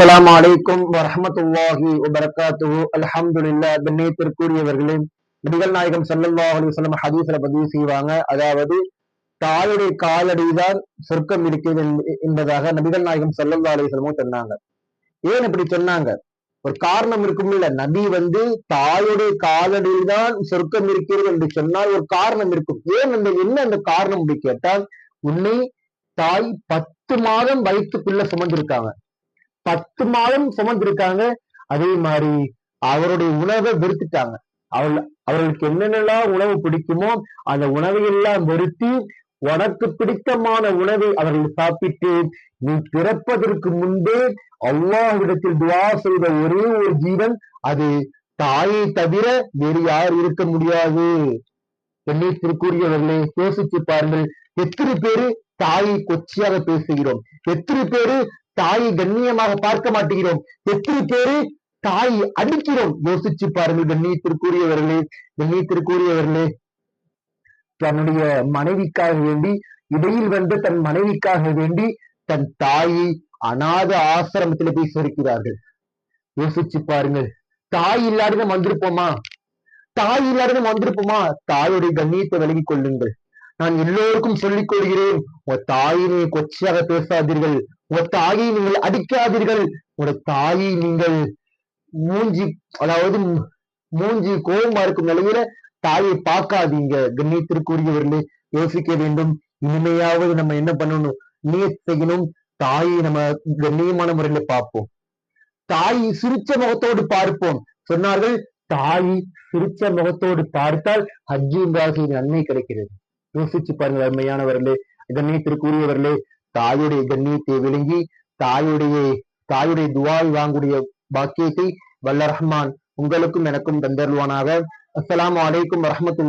அஸ்ஸலாமு அலைக்கும் வரஹ்மத்துல்லாஹி வபரகாத்துஹு அல்ஹம்துலில்லாஹ் கண்ணியத்திற்குரியவர்களே நபிகள் நாயகம் ஸல்லல்லாஹு அலைஹி ஹதீஸ்ல பதிவு செய்வாங்க. அதாவது தாயுடைய காலடிதான் சொர்க்கம் இருக்கிறது என்பதாக நபிகள் நாயகம் ஸல்லல்லாஹு அலைஹி சொன்னாங்க. ஏன் இப்படி சொன்னாங்க? ஒரு காரணம் இருக்கும் இல்ல நபி வந்து தாயுடைய காலடியில் தான் சொர்க்கம் இருக்கிறது என்று சொன்னால் ஒரு காரணம் இருக்கும். ஏன் அந்த என்ன அந்த காரணம் அப்படி கேட்டால் உன்னை தாய் பத்து மாதம் வயிற்றுக்குள்ள சுமந்திருக்காங்க. பத்து மாதம் சுமந்திருக்காங்க. அதே மாதிரி அவருடைய உணவை வெறுத்துட்டாங்க. அவள் அவர்களுக்கு என்னென்னலாம் உணவு பிடிக்குமோ அந்த உணவை எல்லாம் வெறுத்தி உனக்கு பிடித்தமான உணவை அவர்கள் சாப்பிட்டு நீ பிறப்பதற்கு முன்பே அல்லாஹ்விடத்தில் துவா செய்த ஒரே ஒரு ஜீவன் அது தாயை தவிர வேறு யார் இருக்க முடியாது. கண்ணியத்திற்குரியவர்களே யோசிச்சு பாருங்கள். எத்தனை பேரு தாயை கொச்சையாக பேசுகிறோம். எத்தனை பேரு தாயை கண்ணியமாக பார்க்க மாட்டேங்கிறோம் எத்தனை பேரு தாயை அடிக்கிறோம்? யோசிச்சு பாருங்கள் கண்ணியத்திற்குரியவர்களே கண்ணியத்திற்குரியவர்களே. தன்னுடைய மனைவிக்காக வேண்டி இடையில் வந்து தன் மனைவிக்காக வேண்டி தன் தாயை அநாத ஆசிரமத்தில் போய் சேர்க்கிறார்கள். யோசிச்சு பாருங்கள். தாய் இல்லாத நம்ம வந்திருப்போமா? தாய் இல்லாத நம்ம வந்திருப்போமா? தாயுடைய கண்ணியத்தை விலகிக் கொள்ளுங்கள். நான் எல்லோருக்கும் சொல்லிக் கொள்கிறேன். உங்க தாயினை கொச்சையாக பேசாதீர்கள். உங்க தாயை நீங்கள் அடிக்காதீர்கள். உங்க தாயை நீங்கள் மூஞ்சி அதாவது மூஞ்சி கோபமா இருக்கும் நிலையில தாயை பார்க்காதீங்க. கண்ணியத்திற்குரியவர்களே யோசிக்க வேண்டும். இனிமையாவது நம்ம என்ன பண்ணணும்? நியத் தாயை நம்ம கண்ணியமான முறையில பார்ப்போம். தாய் சிரிச்ச முகத்தோடு பார்ப்போம். சொன்னார்கள் தாய் சிரிச்ச முகத்தோடு பார்த்தால் ஹஜ்ஜிங்காக நன்மை கிடைக்கிறது. யோசிச்சு பாருங்கள் அருமையானவர்களே. கண்ணியத்திற்குரியவர்களே தாயுடைய கண்ணியத்தை விளங்கி தாயுடைய தாயுடைய துவாய் வாங்குடைய பாக்கியத்தை வல்ல ரஹ்மான் உங்களுக்கும் எனக்கும் தந்தருவானாக அஸ்லாம் வலைக்கும் வரஹ்மத்துல்லாஹி